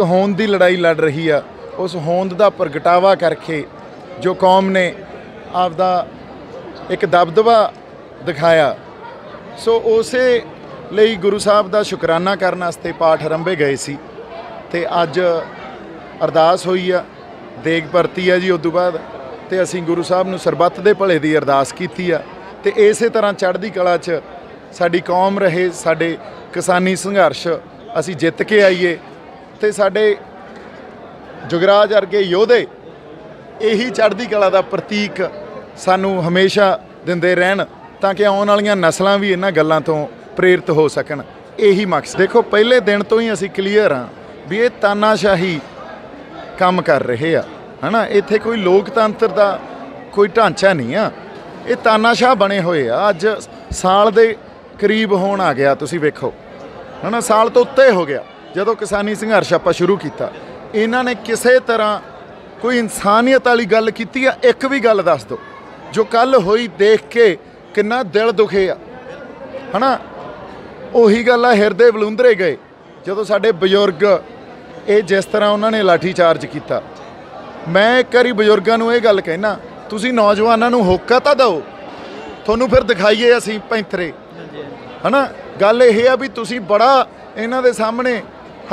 ਹੋਂਦ ਦੀ ਲੜਾਈ ਲੜ ਰਹੀ ਆ, ਉਸ ਹੋਂਦ ਦਾ ਪ੍ਰਗਟਾਵਾ ਕਰਕੇ ਜੋ ਕੌਮ ਨੇ ਆਪਦਾ ਇੱਕ ਦਬਦਬਾ ਦਿਖਾਇਆ। ਸੋ ਉਸੇ ਲਈ ਗੁਰੂ ਸਾਹਿਬ ਦਾ ਸ਼ੁਕਰਾਨਾ ਕਰਨ ਵਾਸਤੇ ਪਾਠ ਆਰੰਭੇ ਗਏ ਸੀ ਤੇ ਅੱਜ ਅਰਦਾਸ ਹੋਈ ਆ, ਦੇਗ ਵਰਤੀ ਆ ਜੀ ਉਸ ਤੋਂ ਬਾਅਦ ਤੇ ਅਸੀਂ ਗੁਰੂ ਸਾਹਿਬ ਨੂੰ ਸਰਬੱਤ ਦੇ ਭਲੇ ਦੀ ਅਰਦਾਸ ਕੀਤੀ ਆ ਤੇ ਇਸੇ ਤਰ੍ਹਾਂ ਚੜ੍ਹਦੀ ਕਲਾ 'ਚ ਸਾਡੀ ਕੌਮ ਰਹੇ, ਸਾਡੇ ਕਿਸਾਨੀ ਸੰਘਰਸ਼ ਅਸੀਂ ਜਿੱਤ ਕੇ ਆਈਏ ਤੇ ਸਾਡੇ ਜੁਗਰਾਜ ਵਰਗੇ ਯੋਧੇ ਇਹੀ ਚੜ੍ਹਦੀ ਕਲਾ ਦਾ ਪ੍ਰਤੀਕ ਸਾਨੂੰ ਹਮੇਸ਼ਾ ਦਿੰਦੇ ਰਹਿਣ ਤਾਂ ਕਿ ਆਉਣ ਵਾਲੀਆਂ ਨਸਲਾਂ ਵੀ ਇਹਨਾਂ ਗੱਲਾਂ ਤੋਂ ਪ੍ਰੇਰਿਤ ਹੋ ਸਕਣ। ਇਹੀ ਮਕਸਦ। ਦੇਖੋ, ਪਹਿਲੇ ਦਿਨ ਤੋਂ ਹੀ ਅਸੀਂ ਕਲੀਅਰ ਹਾਂ ਵੀ ਇਹ ਤਾਨਾਸ਼ਾਹੀ ਕੰਮ ਕਰ ਰਹੇ ਆ, ਹਨਾ? ਇੱਥੇ ਕੋਈ ਲੋਕਤੰਤਰ ਦਾ ਕੋਈ ਢਾਂਚਾ ਨਹੀਂ ਆ। ਇਹ ਤਾਨਾਸ਼ਾਹ ਬਣੇ ਹੋਏ ਆ। ਅੱਜ ਸਾਲ ਦੇ ਕਰੀਬ ਹੋਣ ਆ ਗਿਆ, ਤੁਸੀਂ ਵੇਖੋ। ਹਨਾ? ਸਾਲ ਤੋਂ ਉੱਤੇ ਹੋ ਗਿਆ। ਜਦੋਂ ਕਿਸਾਨੀ ਸੰਘਰਸ਼ ਆਪਾਂ ਸ਼ੁਰੂ ਕੀਤਾ ਇਹਨਾਂ ਨੇ ਕਿਸੇ ਤਰ੍ਹਾਂ ਕੋਈ ਇਨਸਾਨੀਅਤ ਵਾਲੀ ਗੱਲ ਕੀਤੀ ਆ? ਇੱਕ ਵੀ ਗੱਲ ਦੱਸ ਦਿਓ ਜੋ ਕੱਲ ਹੋਈ ਦੇਖ ਕੇ ਕਿੰਨਾ ਦਿਲ ਦੁਖੇ ਆ। ਹਨਾ? ਉਹੀ ਗੱਲ ਆ ਹਿਰਦੇ ਬਲੁੰਦਰੇ ਗਏ ਜਦੋਂ ਸਾਡੇ ਬਜ਼ੁਰਗ ਇਹ ਜਿਸ ਤਰ੍ਹਾਂ ਉਹਨਾਂ ਨੇ ਲਾਠੀ ਚਾਰਜ ਕੀਤਾ। ਮੈਂ ਇੱਕ ਵਾਰੀ ਬਜ਼ੁਰਗਾਂ ਨੂੰ ਇਹ ਗੱਲ ਕਹਿਣਾ ਤੁਸੀਂ ਨੌਜਵਾਨਾਂ ਨੂੰ ਹੋਕਾ ਤਾਂ ਦਿਓ ਤੁਹਾਨੂੰ ਫਿਰ ਦਿਖਾਈਏ ਅਸੀਂ ਪੈਂਥਰੇ। ਹਨਾ? ਗੱਲ ਇਹ ਆ ਵੀ ਤੁਸੀਂ ਬੜਾ ਇਹਨਾਂ ਦੇ ਸਾਹਮਣੇ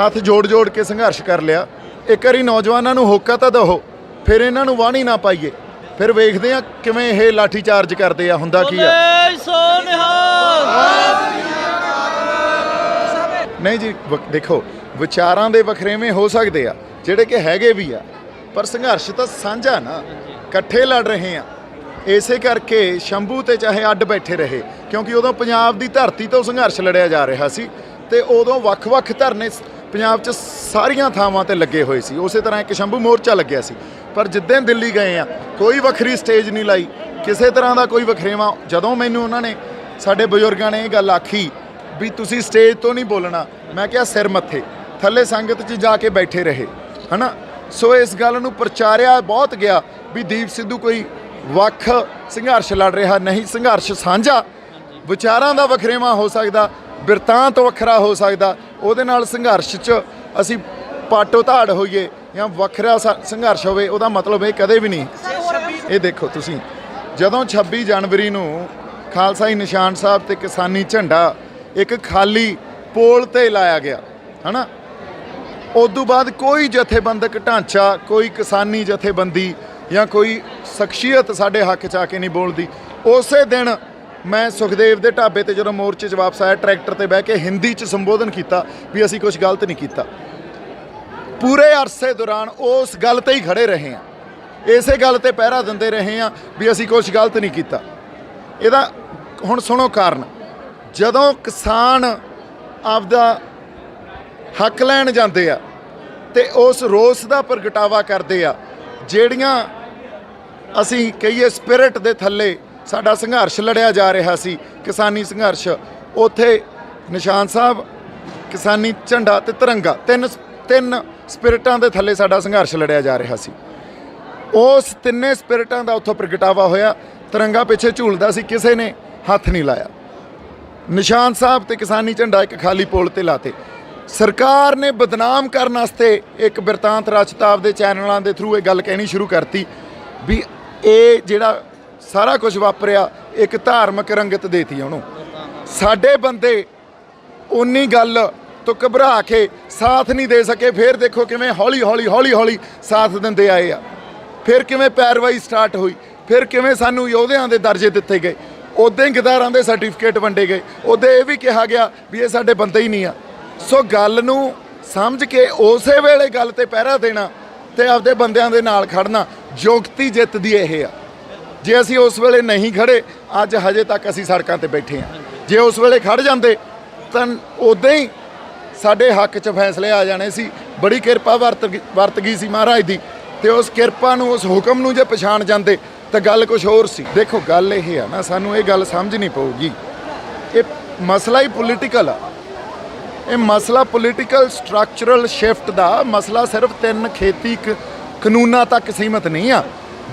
ਹੱਥ ਜੋੜ ਜੋੜ ਕੇ ਸੰਘਰਸ਼ ਕਰ ਲਿਆ। ਇੱਕ ਵਾਰੀ ਨੌਜਵਾਨਾਂ ਨੂੰ ਹੋਕਾ ਤਾਂ ਦਿਓ ਫਿਰ ਇਹਨਾਂ ਨੂੰ ਵਾਹਣੀ ਨਾ ਪਾਈਏ। ਫਿਰ ਵੇਖਦੇ ਆ ਕਿਵੇਂ ਇਹ ਲਾਠੀ ਚਾਰਜ ਕਰਦੇ ਆ ਹੁੰਦਾ ਕੀ ਆ। ਨਹੀਂ ਜੀ ਦੇਖੋ ਵਿਚਾਰਾਂ ਦੇ ਵਖਰੇਵੇਂ ਹੋ ਸਕਦੇ ਆ ਜਿਹੜੇ ਕਿ ਹੈਗੇ ਵੀ ਆ ਪਰ ਸੰਘਰਸ਼ ਤਾਂ ਸਾਂਝਾ ਨਾ ਇਕੱਠੇ ਲੜ ਰਹੇ ਆ। ਇਸੇ ਕਰਕੇ ਸ਼ੰਭੂ ਤੇ ਚਾਹੇ ਅੱਡ ਬੈਠੇ ਰਹੇ ਕਿਉਂਕਿ ਉਦੋਂ ਪੰਜਾਬ ਦੀ ਧਰਤੀ ਤੋਂ ਸੰਘਰਸ਼ ਲੜਿਆ ਜਾ ਰਿਹਾ ਸੀ ਤੇ ਉਦੋਂ ਵੱਖ-ਵੱਖ ਧਰਨੇ ਪੰਜਾਬ 'ਚ ਸਾਰੀਆਂ ਥਾਵਾਂ ਤੇ ਲੱਗੇ ਹੋਏ ਸੀ। ਉਸੇ ਤਰ੍ਹਾਂ ਇੱਕ ਸ਼ੰਭੂ ਮੋਰਚਾ ਲੱਗਿਆ ਸੀ। ਪਰ ਜਿੱਦਾਂ ਦਿੱਲੀ ਗਏ ਆ, ਕੋਈ ਵੱਖਰੀ ਸਟੇਜ ਨਹੀਂ ਲਾਈ। ਕਿਸੇ ਤਰ੍ਹਾਂ ਦਾ ਕੋਈ ਵਖਰੇਵਾ, ਜਦੋਂ ਮੈਨੂੰ ਉਹਨਾਂ ਨੇ, ਸਾਡੇ ਬਜ਼ੁਰਗਾਂ ਨੇ ਇਹ ਗੱਲ ਆਖੀ ਵੀ ਤੁਸੀਂ ਸਟੇਜ ਤੋਂ ਨਹੀਂ ਬੋਲਣਾ, ਮੈਂ ਕਿਹਾ ਸਿਰ ਮੱਥੇ, ਥੱਲੇ ਸੰਗਤ 'ਚ ਜਾ ਕੇ ਬੈਠੇ ਰਹੇ, ਹਨਾ? ਸੋ ਇਸ ਗੱਲ ਨੂੰ ਪ੍ਰਚਾਰਿਆ ਬਹੁਤ ਗਿਆ ਵੀ ਦੀਪ ਸਿੱਧੂ ਕੋਈ ਵੱਖ ਸੰਘਰਸ਼ ਲੜ ਰਿਹਾ ਨਹੀਂ, ਸੰਘਰਸ਼ ਸਾਂਝਾ। ਵਿਚਾਰਾਂ ਦਾ ਵਖਰੇਵਾ ਹੋ ਸਕਦਾ ਬਿਰਤਾਂਤ ਵੱਖਰਾ ਹੋ ਸਕਦਾ। ਉਹਦੇ ਨਾਲ ਸੰਘਰਸ਼ 'ਚ ਅਸੀਂ ਪਾਟੋ ਧਾੜ ਹੋਈਏ ਜਾਂ ਵੱਖਰਾ ਸ- ਸੰਘਰਸ਼ ਹੋਵੇ, ਉਹਦਾ ਮਤਲਬ ਇਹ ਕਦੇ ਵੀ ਨਹੀਂ। ਇਹ ਦੇਖੋ ਤੁਸੀਂ, ਜਦੋਂ 26 ਜਨਵਰੀ ਨੂੰ ਖਾਲਸਾਈ ਨਿਸ਼ਾਨ ਸਾਹਿਬ ਤੇ ਕਿਸਾਨੀ ਝੰਡਾ ਇੱਕ ਖਾਲੀ ਪੋਲ ਤੇ ਲਾਇਆ ਗਿਆ, ਹਨਾ? ਤੋਂ ਬਾਅਦ ਕੋਈ ਜਥੇਬੰਦਕ ਢਾਂਚਾ, ਕੋਈ ਕਿਸਾਨੀ ਜਥੇਬੰਦੀ ਜਾਂ ਕੋਈ ਸ਼ਖਸੀਅਤ ਸਾਡੇ ਹੱਕ 'ਚ ਆ ਕੇ ਨਹੀਂ ਬੋਲਦੀ। ਉਸੇ ਦਿਨ ਮੈਂ ਸੁਖਦੇਵ ਦੇ ਢਾਬੇ ਤੇ ਜਦੋਂ ਮੋਰਚੇ 'ਚ ਵਾਪਸ ਆਇਆ, ਟਰੈਕਟਰ ਤੇ ਬਹਿ ਕੇ ਹਿੰਦੀ 'ਚ ਸੰਬੋਧਨ ਕੀਤਾ ਵੀ ਅਸੀਂ ਕੁਝ ਗਲਤ ਨਹੀਂ ਕੀਤਾ। ਪੂਰੇ ਅਰਸੇ ਦੌਰਾਨ ਉਸ ਗੱਲ ਤੇ ਹੀ ਖੜੇ ਰਹੇ ਹਾਂ। ਇਸੇ ਗੱਲ ਤੇ ਪਹਿਰਾ ਦਿੰਦੇ ਰਹੇ ਹਾਂ ਵੀ ਅਸੀਂ ਕੁਝ ਗਲਤ ਨਹੀਂ ਕੀਤਾ। ਇਹਦਾ ਹੁਣ ਸੁਣੋ ਕਾਰਨ। ਜਦੋਂ ਕਿਸਾਨ ਆਪਦਾ ਹੱਕ ਲੈਣ ਜਾਂਦੇ ਆ ਤੇ ਉਸ ਰੋਸ ਦਾ ਪ੍ਰਗਟਾਵਾ ਕਰਦੇ ਆ, ਜਿਹੜੀਆਂ ਅਸੀਂ ਕਹੀਏ ਸਪਿਰਿਟ ਦੇ ਥੱਲੇ ਸਾਡਾ ਸੰਘਰਸ਼ ਲੜਿਆ ਜਾ ਰਿਹਾ ਸੀ, ਕਿਸਾਨੀ ਸੰਘਰਸ਼। ਉੱਥੇ ਨਿਸ਼ਾਨ ਸਾਹਿਬ, ਕਿਸਾਨੀ ਝੰਡਾ ਤੇ ਤਿਰੰਗਾ, ਤਿੰਨ ਤਿੰਨ ਸਪਿਰਟਾਂ ਦੇ ਥੱਲੇ ਸਾਡਾ ਸੰਘਰਸ਼ ਲੜਿਆ ਜਾ ਰਿਹਾ ਸੀ। ਉਸ ਤਿੰਨੇ ਸਪਿਰਟਾਂ ਦਾ ਉੱਥੋਂ ਪ੍ਰਗਟਾਵਾ ਹੋਇਆ। ਤਿਰੰਗਾ ਪਿੱਛੇ ਝੂਲਦਾ ਸੀ, ਕਿਸੇ ਨੇ ਹੱਥ ਨਹੀਂ ਲਾਇਆ। ਨਿਸ਼ਾਨ ਸਾਹਿਬ ਤੇ ਕਿਸਾਨੀ ਝੰਡਾ ਇੱਕ ਖਾਲੀ ਪੋਲ ਤੇ ਲਾਤੇ। ਸਰਕਾਰ ਨੇ ਬਦਨਾਮ ਕਰਨ ਵਾਸਤੇ ਇੱਕ ਬਿਰਤਾਂਤ ਰਚਤਾ ਦੇ ਚੈਨਲਾਂ ਦੇ ਥਰੂ ਇਹ ਗੱਲ ਕਹਿਣੀ ਸ਼ੁਰੂ ਕਰਤੀ ਵੀ ਇਹ ਜਿਹੜਾ ਸਾਰਾ ਕੁਝ ਵਾਪਰਿਆ, ਇੱਕ ਧਾਰਮਿਕ ਰੰਗਤ ਦੇਤੀ ਉਹਨੂੰ। ਸਾਡੇ ਬੰਦੇ ਉਨੀ ਗੱਲ ਤੋਂ ਘਬਰਾ ਕੇ ਸਾਥ ਨਹੀਂ ਦੇ ਸਕੇ, ਫਿਰ ਦੇਖੋ ਕਿਵੇਂ ਹੌਲੀ ਹੌਲੀ ਹੌਲੀ ਹੌਲੀ ਸਾਥ ਦਿੰਦੇ ਆਏ ਆ। ਫਿਰ ਕਿਵੇਂ ਪੈਰਵਾਈ ਸਟਾਰਟ ਹੋਈ, ਫਿਰ ਕਿਵੇਂ ਸਾਨੂੰ ਯੋਧਿਆਂ ਦੇ ਦਰਜੇ ਦਿੱਤੇ ਗਏ ਉਦੋਂ ਗਦਾਰਾਂ ਦੇ ਸਰਟੀਫਿਕੇਟ ਵੰਡੇ ਗਏ। ਉਦੋਂ ਇਹ ਵੀ ਕਿਹਾ ਗਿਆ ਵੀ ਇਹ ਸਾਡੇ ਬੰਦੇ ਹੀ ਨਹੀਂ ਆ। ਸੋ ਗੱਲ ਨੂੰ ਸਮਝ ਕੇ ਉਸੇ ਵੇਲੇ ਗੱਲ ਤੇ ਪਹਿਰਾ ਦੇਣਾ ਤੇ ਆਪਦੇ ਬੰਦਿਆਂ ਦੇ ਨਾਲ ਖੜਨਾ, ਯੋਗਤੀ ਜਿੱਤ ਦੀ ਇਹ ਆ। ਜੇ ਅਸੀਂ ਉਸ ਵੇਲੇ ਨਹੀਂ ਖੜੇ, ਅੱਜ ਹਜੇ ਤੱਕ ਅਸੀਂ ਸੜਕਾਂ ਤੇ ਬੈਠੇ ਹਾਂ। ਜੇ ਉਸ ਵੇਲੇ ਖੜ ਜਾਂਦੇ, ਤਾਂ ਉਦਾਂ ਹੀ ਸਾਡੇ ਹੱਕ 'ਚ ਫੈਸਲੇ ਆ ਜਾਣੇ ਸੀ। ਬੜੀ ਕਿਰਪਾ ਵਰਤ ਗਈ- ਵਰਤ ਗਈ ਸੀ ਮਹਾਰਾਜ ਦੀ। ਤੇ ਉਸ ਕਿਰਪਾ ਨੂੰ, ਉਸ ਹੁਕਮ ਨੂੰ ਜੇ ਪਛਾਣ ਜਾਂਦੇ, ਤਾਂ ਗੱਲ ਕੁਝ ਹੋਰ ਸੀ। ਦੇਖੋ, ਗੱਲ ਇਹ ਆ ਨਾ, ਸਾਨੂੰ ਇਹ ਗੱਲ ਸਮਝ ਨਹੀਂ ਪਊਗੀ। ਇਹ ਮਸਲਾ ਹੀ ਪੋਲੀਟੀਕਲ ਆ। ਇਹ ਮਸਲਾ ਪੋਲੀਟੀਕਲ ਸਟਰਕਚਰਲ ਸ਼ਿਫਟ ਦਾ ਮਸਲਾ ਸਿਰਫ ਤਿੰਨ ਖੇਤੀ ਕ- ਕਾਨੂੰਨਾਂ ਤੱਕ ਸੀਮਤ ਨਹੀਂ ਆ।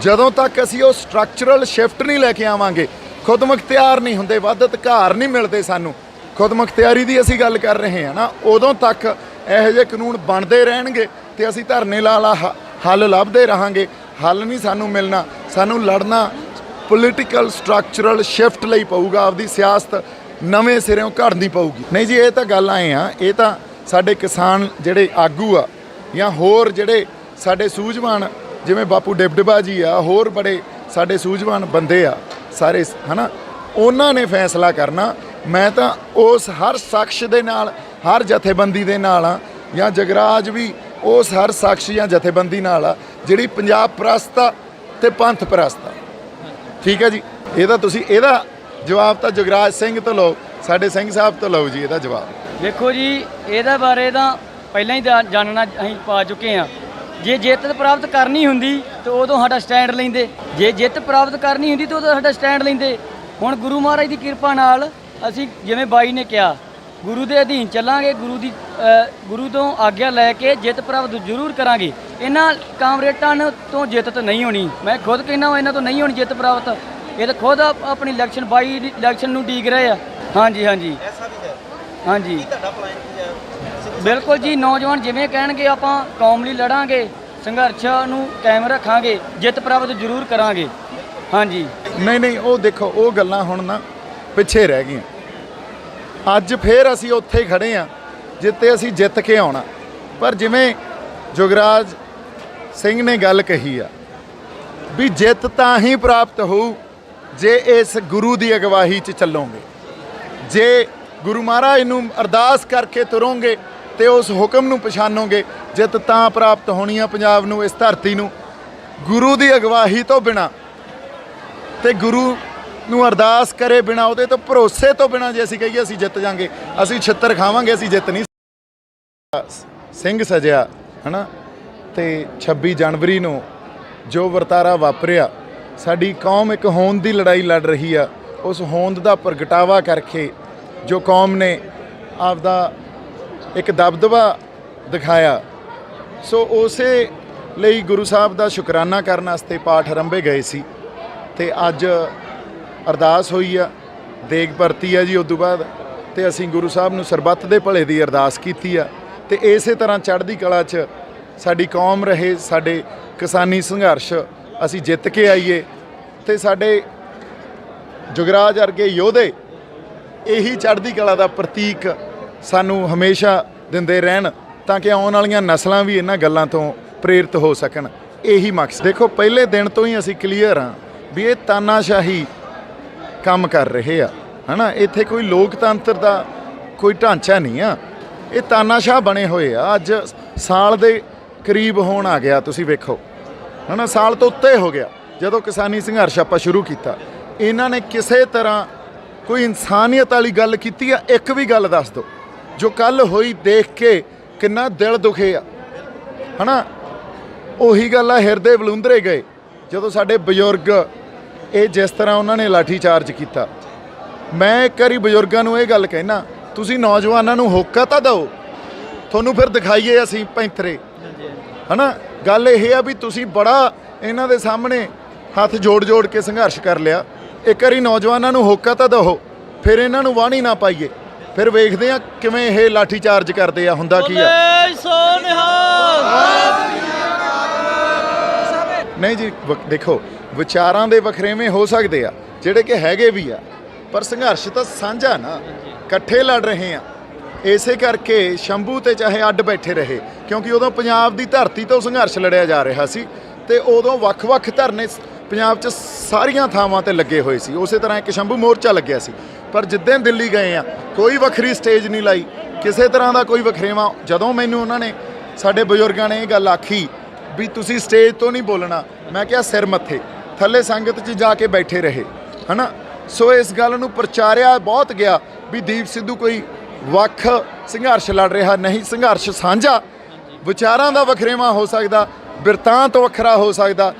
ਜਦੋਂ ਤੱਕ ਅਸੀਂ ਉਹ ਸਟਰਕਚਰਲ ਸ਼ਿਫਟ ਨਹੀਂ ਲੈ ਕੇ ਆਵਾਂਗੇ, ਖੁਦ ਮੁਖਤਿਆਰ ਨਹੀਂ ਹੁੰਦੇ, ਵੱਧ ਅਧਿਕਾਰ ਨਹੀਂ ਮਿਲਦੇ ਸਾਨੂੰ। ਖੁਦ ਮੁਖਤਿਆਰੀ ਦੀ ਅਸੀਂ ਗੱਲ ਕਰ ਰਹੇ ਹਾਂ ਨਾ, ਉਦੋਂ ਤੱਕ ਇਹੋ ਜਿਹੇ ਕਾਨੂੰਨ ਬਣਦੇ ਰਹਿਣਗੇ ਤੇ ਅਸੀਂ ਧਰਨੇ ਲਾ ਲਾ ਹੱਲ ਲੱਭਦੇ ਰਹਾਂਗੇ। ਹੱਲ ਨਹੀਂ ਸਾਨੂੰ ਮਿਲਣਾ, ਸਾਨੂੰ ਲੜਨਾ ਪੋਲੀਟੀਕਲ ਸਟਰਕਚਰਲ ਸ਼ਿਫਟ ਲਈ ਪਊਗਾ, ਆਪਦੀ ਸਿਆਸਤ ਨਵੇਂ ਸਿਰਿਓਂ ਘੜਨੀ ਪਊਗੀ। ਨਹੀਂ ਜੀ, ਇਹ ਤਾਂ ਗੱਲ ਆਏ ਆ, ਇਹ ਤਾਂ ਸਾਡੇ ਕਿਸਾਨ ਜਿਹੜੇ ਆਗੂ ਆ, ਜਾਂ ਹੋਰ ਜਿਹੜੇ ਸਾਡੇ ਸੂਝਵਾਨ ਜਿਵੇਂ ਬਾਪੂ ਡਿਬਡਿਬਾ ਜੀ ਆ, ਹੋਰ ਬੜੇ ਸਾਡੇ ਸੂਝਵਾਨ ਬੰਦੇ ਆ, ਸਾਰੇ ਸ- ਹਨਾ? ਉਹਨਾਂ ਨੇ ਫੈਸਲਾ ਕਰਨਾ, ਮੈਂ ਤਾਂ ਉਸ ਹਰ ਸ਼ਖਸ ਦੇ ਨਾਲ, ਹਰ ਜਥੇਬੰਦੀ ਦੇ ਨਾਲ ਆ, ਜਾਂ ਜਗਰਾਜ ਵੀ ਉਸ ਹਰ ਸ਼ਖਸ ਜਾਂ ਜਥੇਬੰਦੀ ਨਾਲ ਆ, ਜਿਹੜੀ ਪੰਜਾਬ ਪ੍ਰਸਤ ਆ ਤੇ ਪੰਥ ਪ੍ਰਸਤ ਆ। ਠੀਕ ਹੈ ਜੀ? ਇਹਦਾ ਤੁਸੀਂ, ਇਹਦਾ ਜਵਾਬ ਤਾਂ ਜਗਰਾਜ ਸਿੰਘ ਤੋਂ ਲਓ, ਸਾਡੇ ਸਿੰਘ ਸਾਹਿਬ ਤੋਂ ਲਓ ਜੀ, ਇਹਦਾ ਜਵਾਬ। ਵੇਖੋ ਜੀ, ਇਹਦੇ ਬਾਰੇ ਤਾਂ ਪਹਿਲਾਂ ਹੀ ਜਾਣਨਾ, ਅਸੀਂ ਪਾ ਚੁੱਕੇ ਹਾਂ। ਜੇ ਜਿੱਤ ਪ੍ਰਾਪਤ ਕਰਨੀ ਹੁੰਦੀ ਤਾਂ ਉਦੋਂ ਸਾਡਾ ਸਟੈਂਡ ਲੈਂਦੇ। ਜੇ ਜਿੱਤ ਪ੍ਰਾਪਤ ਕਰਨੀ ਹੁੰਦੀ ਤਾਂ ਉਦੋਂ ਸਾਡਾ ਸਟੈਂਡ ਲੈਂਦੇ। ਹੁਣ ਗੁਰੂ ਮਹਾਰਾਜ ਦੀ ਕਿਰਪਾ ਨਾਲ ਅਸੀਂ ਜਿਵੇਂ ਬਾਈ ਨੇ ਕਿਹਾ ਗੁਰੂ ਦੇ ਅਧੀਨ ਚੱਲਾਂਗੇ ਗੁਰੂ ਦੀ ਗੁਰੂ ਤੋਂ ਆਗਿਆ ਲੈ ਕੇ ਜਿੱਤ ਪ੍ਰਾਪਤ ਜ਼ਰੂਰ ਕਰਾਂਗੇ। ਇਹਨਾਂ ਕਾਮਰੇਟਾਂ ਤੋਂ ਜਿੱਤ ਤਾਂ ਨਹੀਂ ਹੋਣੀ। ਮੈਂ ਖੁਦ ਕਹਿੰਦਾ ਹਾਂ ਇਹਨਾਂ ਤੋਂ ਨਹੀਂ ਹੋਣੀ ਜਿੱਤ ਪ੍ਰਾਪਤ। ਇਹ ਤਾਂ ਖੁਦ ਆਪ- ਆਪਣੀ ਇਲੈਕਸ਼ਨ ਬਾਈ ਦੀ ਇਲੈਕਸ਼ਨ ਨੂੰ ਡੀਕ ਰਹੇ ਆ। ਹਾਂਜੀ ਹਾਂਜੀ। ਐਸਾ ਵੀ ਹੈ। ਹਾਂਜੀ। ਤੁਹਾਡਾ ਪਲਾਨ ਕੀ ਹੈ? ਬਿਲਕੁਲ ਜੀ, ਨੌਜਵਾਨ ਜਿਵੇਂ ਕਹਿਣਗੇ ਆਪਾਂ ਕੌਮ ਲਈ ਲੜਾਂਗੇ, ਸੰਘਰਸ਼ਾਂ ਨੂੰ ਕਾਇਮ ਰੱਖਾਂਗੇ, ਜਿੱਤ ਪ੍ਰਾਪਤ ਜ਼ਰੂਰ ਕਰਾਂਗੇ। ਹਾਂਜੀ। ਨਹੀਂ ਨਹੀਂ, ਉਹ ਦੇਖੋ, ਉਹ ਗੱਲਾਂ ਹੁਣ ਨਾ ਪਿੱਛੇ ਰਹਿ ਗਈਆਂ। ਅੱਜ ਫੇਰ ਅਸੀਂ ਉੱਥੇ ਹੀ ਖੜੇ ਆ ਜਿੱਤੇ ਅਸੀਂ ਜਿੱਤ ਕੇ ਆਉਣਾ। ਪਰ ਜਿਵੇਂ ਜੁਗਰਾਜ ਸਿੰਘ ਨੇ ਗੱਲ ਕਹੀ ਆ, ਵੀ ਜਿੱਤ ਤਾਂ ਹੀ ਪ੍ਰਾਪਤ ਹੋਊ ਜੇ ਇਸ ਗੁਰੂ ਦੀ ਅਗਵਾਹੀ 'ਚ ਚੱਲੋਗੇ। ਜੇ ਗੁਰੂ ਮਹਾਰਾਜ ਨੂੰ ਅਰਦਾਸ ਕਰਕੇ ਤੁਰੋਂਗੇ ਤੇ ਉਸ ਹੁਕਮ ਨੂੰ ਪਛਾਣੋਗੇ ਜਿੱਤ ਤਾਂ ਪ੍ਰਾਪਤ ਹੋਣੀ ਆ ਪੰਜਾਬ ਨੂੰ ਇਸ ਧਰਤੀ ਨੂੰ। ਗੁਰੂ ਦੀ ਅਗਵਾਹੀ ਤੋਂ ਬਿਨਾ ਤੇ ਗੁਰੂ ਨੂੰ ਅਰਦਾਸ ਕਰੇ ਬਿਨਾ, ਉਹਦੇ ਤੋਂ ਭਰੋਸੇ ਤੋਂ ਬਿਨਾ ਜੇ ਅਸੀਂ ਕਹੀਏ ਅਸੀਂ ਜਿੱਤ ਜਾਾਂਗੇ, ਅਸੀਂ ਛਿੱਤਰ ਖਾਵਾਂਗੇ, ਅਸੀਂ ਜਿੱਤ ਨਹੀਂ ਸਿੰਘ ਸਜਿਆ, ਹਨਾ? ਤੇ 26 ਜਨਵਰੀ ਨੂੰ ਜੋ ਵਰਤਾਰਾ ਵਾਪਰਿਆ, ਸਾਡੀ ਕੌਮ ਇੱਕ ਹੋਂਦ ਦੀ ਲੜਾਈ ਲੜ ਰਹੀ ਆ। ਉਸ ਹੋਂਦ ਦਾ ਪ੍ਰਗਟਾਵਾ ਕਰਕੇ ਜੋ ਕੌਮ ਨੇ ਆਪਦਾ ਇੱਕ ਦਬਦਬਾ ਦਿਖਾਇਆ। ਸੋ ਉਸੇ ਲਈ ਗੁਰੂ ਸਾਹਿਬ ਦਾ ਸ਼ੁਕਰਾਨਾ ਕਰਨ ਵਾਸਤੇ ਪਾਠ ਆਰੰਭੇ ਗਏ ਸੀ ਤੇ ਅੱਜ ਅਰਦਾਸ ਹੋਈ ਆ, ਦੇਗ ਭਰਤੀ ਆ ਜੀ ਉਸ ਤੋਂ ਬਾਅਦ ਤੇ ਅਸੀਂ ਗੁਰੂ ਸਾਹਿਬ ਨੂੰ ਸਰਬੱਤ ਦੇ ਭਲੇ ਦੀ ਅਰਦਾਸ ਕੀਤੀ ਆ ਤੇ ਇਸੇ ਤਰ੍ਹਾਂ ਚੜ੍ਹਦੀ ਕਲਾ 'ਚ ਸਾਡੀ ਕੌਮ ਰਹੇ, ਸਾਡੇ ਕਿਸਾਨੀ ਸੰਘਰਸ਼ ਅਸੀਂ ਜਿੱਤ ਕੇ ਆਈਏ ਤੇ ਸਾਡੇ ਜੁਗਰਾਜ ਵਰਗੇ ਯੋਧੇ ਇਹੀ ਚੜ੍ਹਦੀ ਕਲਾ ਦਾ ਪ੍ਰਤੀਕ ਸਾਨੂੰ ਹਮੇਸ਼ਾ ਦਿੰਦੇ ਰਹਿਣ ਤਾਂ ਕਿ ਆਉਣ ਵਾਲੀਆਂ ਨਸਲਾਂ ਵੀ ਇਹਨਾਂ ਗੱਲਾਂ ਤੋਂ ਪ੍ਰੇਰਿਤ ਹੋ ਸਕਣ। ਇਹੀ ਮਕਸਦ। ਦੇਖੋ, ਪਹਿਲੇ ਦਿਨ ਤੋਂ ਹੀ ਅਸੀਂ ਕਲੀਅਰ ਹਾਂ ਵੀ ਇਹ ਤਾਨਾਸ਼ਾਹੀ ਕੰਮ ਕਰ ਰਹੇ ਆ, ਹਨਾ? ਇੱਥੇ ਕੋਈ ਲੋਕਤੰਤਰ ਦਾ ਕੋਈ ਢਾਂਚਾ ਨਹੀਂ ਆ। ਇਹ ਤਾਨਾਸ਼ਾਹ ਬਣੇ ਹੋਏ ਆ। ਅੱਜ ਸਾਲ ਦੇ ਕਰੀਬ ਹੋਣ ਆ ਗਿਆ, ਤੁਸੀਂ ਵੇਖੋ, ਹਨਾ? ਸਾਲ ਤੋਂ ਉੱਤੇ ਹੋ ਗਿਆ, ਜਦੋਂ ਕਿਸਾਨੀ ਸੰਘਰਸ਼ ਆਪਾਂ ਸ਼ੁਰੂ ਕੀਤਾ। ਇਹਨਾਂ ਨੇ ਕਿਸੇ ਤਰ੍ਹਾਂ ਕੋਈ ਇਨਸਾਨੀਅਤ ਵਾਲੀ ਗੱਲ ਕੀਤੀ ਆ? ਇੱਕ ਵੀ ਗੱਲ ਦੱਸ ਦਿਓ। ਜੋ ਕੱਲ ਹੋਈ ਦੇਖ ਕੇ ਕਿੰਨਾ ਦਿਲ ਦੁਖੇ ਆ। ਹਨਾ? ਉਹੀ ਗੱਲ ਆ, ਹਿਰਦੇ ਬਲੁੰਦਰੇ ਗਏ। ਜਦੋਂ ਸਾਡੇ ਬਜ਼ੁਰਗ ਇਹ ਜਿਸ ਤਰ੍ਹਾਂ ਉਹਨਾਂ ਨੇ ਲਾਠੀ ਚਾਰਜ ਕੀਤਾ। ਮੈਂ ਇੱਕ ਵਾਰੀ ਬਜ਼ੁਰਗਾਂ ਨੂੰ ਇਹ ਗੱਲ ਕਹਿਣਾ ਤੁਸੀਂ ਨੌਜਵਾਨਾਂ ਨੂੰ ਹੋਕਾ ਤਾਂ ਦਿਓ। ਤੁਹਾਨੂੰ ਫਿਰ ਦਿਖਾਈਏ ਅਸੀਂ ਪੈਂਤਰੇ। ਹਨਾ? ਗੱਲ ਇਹ ਆ ਵੀ ਤੁਸੀਂ ਬੜਾ ਇਹਨਾਂ ਦੇ ਸਾਹਮਣੇ ਹੱਥ ਜੋੜ ਜੋੜ ਕੇ ਸੰਘਰਸ਼ ਕਰ ਲਿਆ। ਇੱਕ ਵਾਰੀ ਨੌਜਵਾਨਾਂ ਨੂੰ ਹੋਕਾ ਤਾਂ ਦਿਓ, ਫਿਰ ਇਹਨਾਂ ਨੂੰ ਵਾਹਣੀ ਨਾ ਪਾਈਏ। ਫਿਰ ਵੇਖਦੇ ਆ ਕਿਵੇਂ ਇਹ ਲਾਠੀ ਚਾਰਜ ਕਰਦੇ ਆ ਹੁੰਦਾ ਕੀ ਆ। ਨਹੀਂ ਜੀ ਵ- ਦੇਖੋ ਵਿਚਾਰਾਂ ਦੇ ਵਖਰੇਵੇਂ ਹੋ ਸਕਦੇ ਆ ਜਿਹੜੇ ਕਿ ਹੈਗੇ ਵੀ ਆ ਪਰ ਸੰਘਰਸ਼ ਤਾਂ ਸਾਂਝਾ ਨਾ ਇਕੱਠੇ ਲੜ ਰਹੇ ਆ। ਇਸੇ ਕਰਕੇ ਸ਼ੰਭੂ ਤੇ ਚਾਹੇ ਅੱਡ ਬੈਠੇ ਰਹੇ ਕਿਉਂਕਿ ਉਦੋਂ ਪੰਜਾਬ ਦੀ ਧਰਤੀ ਤੋਂ ਸੰਘਰਸ਼ ਲੜਿਆ ਜਾ ਰਿਹਾ ਸੀ ਤੇ ਉਦੋਂ ਵੱਖ-ਵੱਖ ਧਰਨੇ ਸ- ਪੰਜਾਬ 'ਚ ਸਾਰੀਆਂ ਥਾਵਾਂ ਤੇ ਲੱਗੇ ਹੋਏ ਸੀ। ਉਸੇ ਤਰ੍ਹਾਂ ਇੱਕ ਸ਼ੰਭੂ ਮੋਰਚਾ ਲੱਗਿਆ ਸੀ। ਪਰ ਜਿੱਦਾਂ ਦਿੱਲੀ ਗਏ ਆ, ਕੋਈ ਵੱਖਰੀ ਸਟੇਜ ਨਹੀਂ ਲਾਈ। ਕਿਸੇ ਤਰ੍ਹਾਂ ਦਾ ਕੋਈ ਵਖਰੇਵਾ, ਜਦੋਂ ਮੈਨੂੰ ਉਹਨਾਂ ਨੇ, ਸਾਡੇ ਬਜ਼ੁਰਗਾਂ ਨੇ ਇਹ ਗੱਲ ਆਖੀ ਵੀ ਤੁਸੀਂ ਸਟੇਜ ਤੋਂ ਨਹੀਂ ਬੋਲਣਾ, ਮੈਂ ਕਿਹਾ ਸਿਰ ਮੱਥੇ, ਥੱਲੇ ਸੰਗਤ 'ਚ ਜਾ ਕੇ ਬੈਠੇ ਰਹੇ, ਹਨਾ? ਸੋ ਇਸ ਗੱਲ ਨੂੰ ਪ੍ਰਚਾਰਿਆ ਬਹੁਤ ਗਿਆ ਵੀ ਦੀਪ ਸਿੱਧੂ ਕੋਈ ਵੱਖ ਸੰਘਰਸ਼ ਲੜ ਰਿਹਾ ਨਹੀਂ, ਸੰਘਰਸ਼ ਸਾਂਝਾ। ਵਿਚਾਰਾਂ ਦਾ ਵਖਰੇਵਾ ਹੋ ਸਕਦਾ ਬਿਰਤਾਂਤ ਵੱਖਰਾ ਹੋ ਸਕਦਾ।